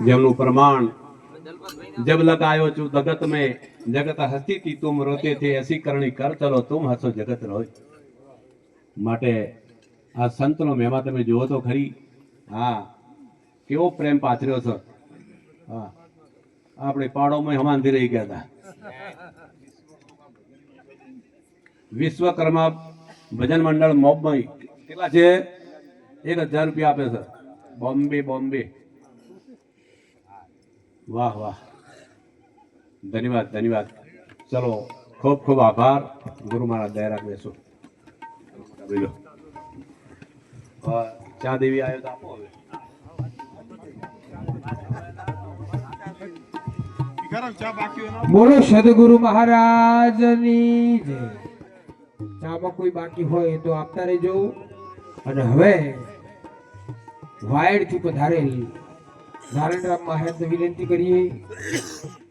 જેમનું પ્રમાણ जब लगायो जो जगत में जगत हस्ती थी तुम रोते थे ऐसी करणी कर चलो तुम હસો જગત રોય માટે આ સંતનો મહેમા તમે જુઓ તો ખરી હા કેવો પ્રેમ પાથર્યો છે હા આપણે પાડોમાં હમાનથી રહી ગયા હતા વિશ્વકર્મા ભજન મંડળ મોબમાં કેટલા છે એક હજાર રૂપિયા આપે છે બોમ્બે બોમ્બે વાહ વાહ. ધન્યવાદ ધન્યવાદ. ચલો ખૂબ ખૂબ આભાર. ગુરુ મહારાજ દયા રાખે બેસો. બોલો. ચા દેવી આવ્યો તો આપો હવે. બોલો સદગુરુ મહારાજની જય. ચામાં કોઈ બાકી હોય તો આપતા રહેજો. અને હવે વાયડથી પધારેલ નારાયણ રામ મહારાજ વિનંતી કરીએ.